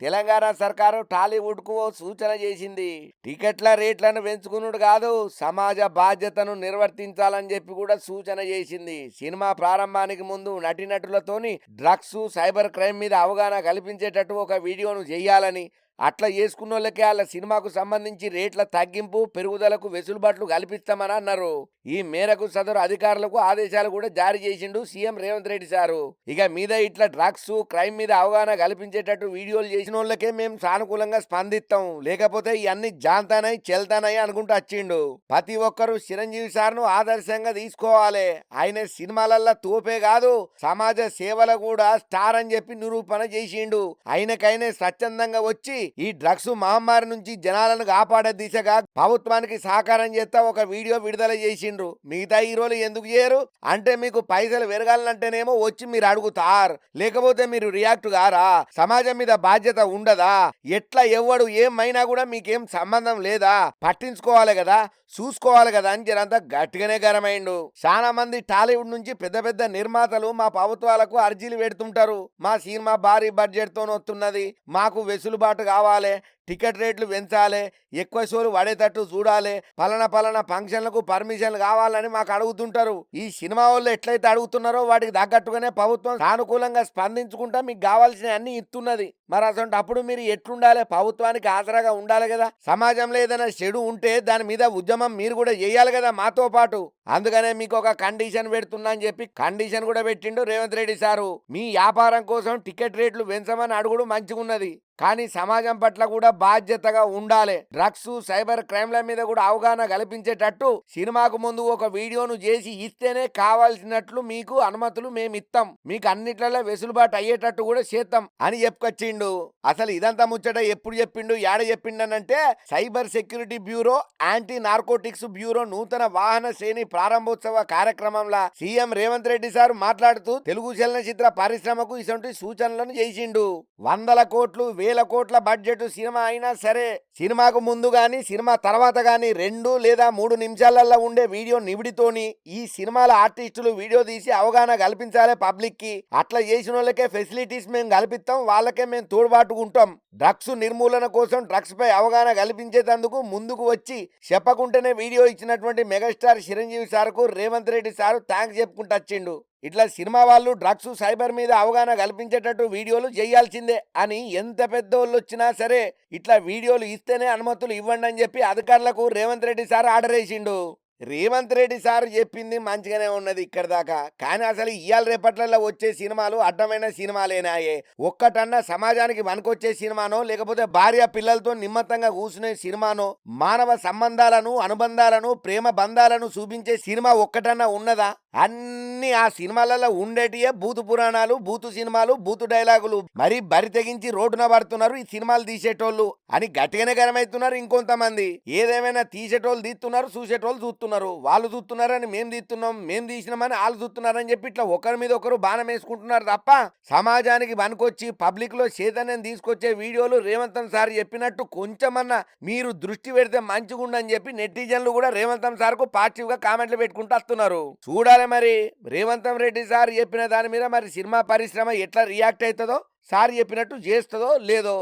తెలంగాణ సర్కారు టాలీవుడ్కు సూచన చేసింది. టికెట్ల రేట్లను పెంచుకునుడు కాదు సమాజ బాధ్యతను నిర్వర్తించాలని చెప్పి కూడా సూచన చేసింది. సినిమా ప్రారంభానికి ముందు నటినటులతోని డ్రగ్స్ సైబర్ క్రైమ్ మీద అవగాహన కల్పించేటట్టు ఒక వీడియోను చేయాలని అట్లా చేసుకున్న వాళ్ళకే వాళ్ళ సినిమాకు సంబంధించి రేట్ల తగ్గింపు పెరుగుదలకు వెసులుబాట్లు కల్పిస్తామని అన్నారు. ఈ మేరకు సదరు అధికారులకు ఆదేశాలు కూడా జారీ చేసిండు సీఎం రేవంత్ రెడ్డి సారు. ఇక మీద ఇట్లా డ్రగ్స్ క్రైమ్ మీద అవగాహన కల్పించేటట్టు వీడియోలు చేసిన వాళ్ళకే మేము సానుకూలంగా స్పందిస్తాం లేకపోతే ఇవన్నీ జాంతానై చెల్తానై అనుకుంటూ వచ్చిండు. ప్రతి ఒక్కరూ చిరంజీవి సార్ను ఆదర్శంగా తీసుకోవాలి. ఆయన సినిమాలల్లో తోపే కాదు సమాజ సేవలు కూడా స్టార్ అని చెప్పి నిరూపణ చేసిండు. ఆయనకైనా స్వచ్ఛందంగా వచ్చి ఈ డ్రగ్స్ మహమ్మారి నుంచి జనాలను కాపాడే దిశగా ప్రభుత్వానికి సహకారం చేస్తా ఒక వీడియో విడుదల చేసిండ్రు. మిగతా హీరోలు ఎందుకు చేయరు? అంటే మీకు పైసలు పెరగాలంటేనేమో వచ్చి మీరు అడుగుతారు. లేకపోతే మీరు రియాక్ట్ గారా సమాజం మీద బాధ్యత ఉండదా? ఎట్లా ఎవడు ఏమైనా కూడా మీకేం సంబంధం లేదా? పట్టించుకోవాలి కదా? చూసుకోవాలి కదా? అని జరంతా గట్టిగానే గరమైండు. చాలా మంది టాలీవుడ్ నుంచి పెద్ద పెద్ద నిర్మాతలు మా ప్రభుత్వాలకు అర్జీలు పెడుతుంటారు. మా సినిమా భారీ బడ్జెట్తో వస్తున్నది మాకు వెసులుబాటు కావాలి టికెట్ రేట్లు పెంచాలి ఎక్కువ షోలు పడేటట్టు చూడాలి పలానా పలానా ఫంక్షన్లకు పర్మిషన్లు కావాలని మాకు అడుగుతుంటారు. ఈ సినిమా వాళ్ళు ఎట్లయితే అడుగుతున్నారో వాటికి తగ్గట్టుగానే ప్రభుత్వం సానుకూలంగా స్పందించుకుంటా మీకు కావాల్సిన అన్ని ఇస్తున్నది. మరి అసలు అప్పుడు మీరు ఎట్లుండాలి? ప్రభుత్వానికి ఆసరాగా ఉండాలి కదా. సమాజంలో ఏదైనా చెడు ఉంటే దాని మీద ఉద్యమం మీరు కూడా చేయాలి కదా మాతో పాటు. అందుకనే మీకు ఒక కండిషన్ పెడుతున్నా అని చెప్పి కండిషన్ కూడా పెట్టిండు రేవంత్ రెడ్డి సారు. మీ వ్యాపారం కోసం టికెట్ రేట్లు పెంచమని అడుగుడు మంచిగున్నది. కానీ సమాజం పట్ల కూడా బాధ్యతగా ఉండాలి. డ్రగ్స్ సైబర్ క్రైమ్ల మీద కూడా అవగాహన కల్పించేటట్టు సినిమాకు ముందు ఒక వీడియోను చేసి ఇస్తేనే కావాల్సినట్లు మీకు అనుమతులు మేము ఇస్తాం మీకు అన్నిట్లలో వెసులుబాటు అయ్యేటట్టు కూడా చేస్తాం అని చెప్పుకొచ్చిండు. అసలు ఇదంతా ముచ్చట ఎప్పుడు చెప్పిండు యాడ చెప్పిండనంటే cyber security bureau anti narcotics bureau నూతన వాహన శ్రేణి ప్రారంభోత్సవ కార్యక్రమంలో సీఎం రేవంత్ రెడ్డి సార్ మాట్లాడుతూ తెలుగు చలనచిత్ర పరిశ్రమకు ఇటువంటి సూచనలను చేసిండు. వందల కోట్లు వేల కోట్ల బడ్జెట్ సినిమా అయినా సరే సినిమాకు ముందు కానీ సినిమా తర్వాత కానీ రెండు లేదా మూడు నిమిషాలల్లో ఉండే వీడియో నివిడితోని ఈ సినిమాల ఆర్టిస్టులు వీడియో తీసి అవగాహన కల్పించాలి పబ్లిక్కి అట్లా చేసిన వాళ్ళకే ఫెసిలిటీస్ మేము కల్పిస్తాం వాళ్ళకే మేము తోడ్పాటుకుంటాం డ్రగ్స్ నిర్మూలన కోసం డ్రగ్స్ పై అవగాహన కల్పించేటందుకు ముందుకు వచ్చి చెప్పకుంటేనే వీడియో ఇచ్చినటువంటి మెగాస్టార్ చిరంజీవి సార్కు రేవంత్ రెడ్డి సార్ థ్యాంక్స్ చెప్పుకుంటూ వచ్చిండు. ఇట్లా సినిమా వాళ్ళు డ్రగ్స్ సైబర్ మీద అవగాహన కల్పించేటట్టు వీడియోలు చేయాల్సిందే అని ఎంత పెద్దోళ్ళు వచ్చినా సరే ఇట్లా వీడియోలు ఇస్తేనే అనుమతులు ఇవ్వండి అని చెప్పి అధికారులకు రేవంత్ రెడ్డి సార్ ఆర్డర్ వేసిండు. రేవంత్ రెడ్డి సార్ చెప్పింది మంచిగానే ఉన్నది ఇక్కడ దాకా. కానీ అసలు ఇవాళ రేపట్లలో వచ్చే సినిమాలు అడ్డమైన సినిమాలేనాయే. ఒక్కటన్నా సమాజానికి వనకొచ్చే సినిమానో లేకపోతే భార్య పిల్లలతో నిమ్మత్తంగా కూర్చునే సినిమానో మానవ సంబంధాలను అనుబంధాలను ప్రేమ బంధాలను చూపించే సినిమా ఒక్కటన్నా ఉన్నదా? అన్ని ఆ సినిమాలలో ఉండేటియే బూతు పురాణాలు బూతు సినిమాలు బూతు డైలాగులు. మరి బరి తెగించి రోడ్డున పడుతున్నారు ఈ సినిమాలు తీసేటోళ్ళు. అని గట్టిగానే గరమవుతున్నారు ఇంకొంతమంది. ఏదేమైనా తీసేటోళ్ళు తీస్తున్నారు చూసేటోళ్ళు చూస్తున్నారు. వాళ్ళు చూస్తున్నారని మేము తీస్తున్నాం మేము తీసినామని వాళ్ళు చూస్తున్నారని చెప్పి ఇట్లా ఒకరి మీద ఒకరు బాణం వేసుకుంటున్నారు తప్ప సమాజానికి పనికొచ్చి పబ్లిక్లో చైతన్యం తీసుకొచ్చే వీడియోలు రేవంతం సార్ చెప్పినట్టు కొంచెమన్నా మీరు దృష్టి పెడితే మంచిగుండని చెప్పి నెటిజన్లు కూడా రేవంతం సార్కు పాజిటివ్గా కామెంట్లు పెట్టుకుంటూ వస్తున్నారు. చూడాలి మరి రేవంతం రెడ్డి సార్ చెప్పిన దాని మీద మరి సినిమా పరిశ్రమ ఎట్లా రియాక్ట్ అవుతుందో సార్ చెప్పినట్టు చేస్తుందో లేదో